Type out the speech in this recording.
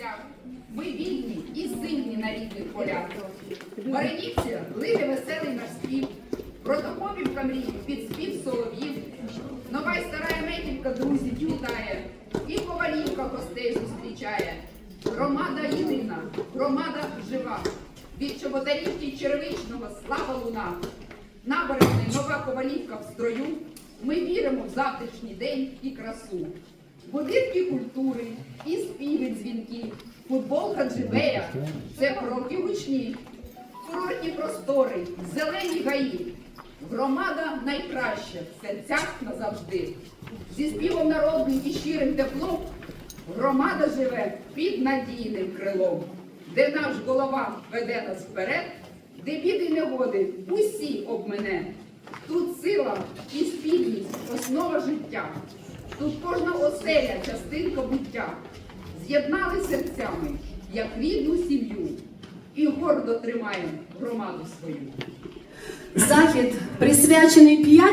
шлях. Ми вільні і сильні на рідних полях. Маринівці лине веселий наш спів, Протопопівка мрій під спів солов'їв. Нова й стара Еметівка друзів вітає, і ковалівка гостей зустрічає. Громада єдина, громада жива. Від чоботарівки й черевичного слава луна. Набережний нова ковалівка в строю. Ми віримо в завтрашній день і красу. Будинки культури і співи дзвінки, футболка дживея це кроки гучні, курортні простори, зелені гаї. Громада найкраща в серцях назавжди. Зі співом народним і щирим теплом громада живе під надійним крилом, де наш голова веде нас вперед, де біди й негоди усі обмене. Тут сила і спільність основа життя. Тут кожна оселя частинка буття. З'єднали серцями, як рідну сім'ю, і гордо тримаємо громаду свою. Захід присвячений п'ять.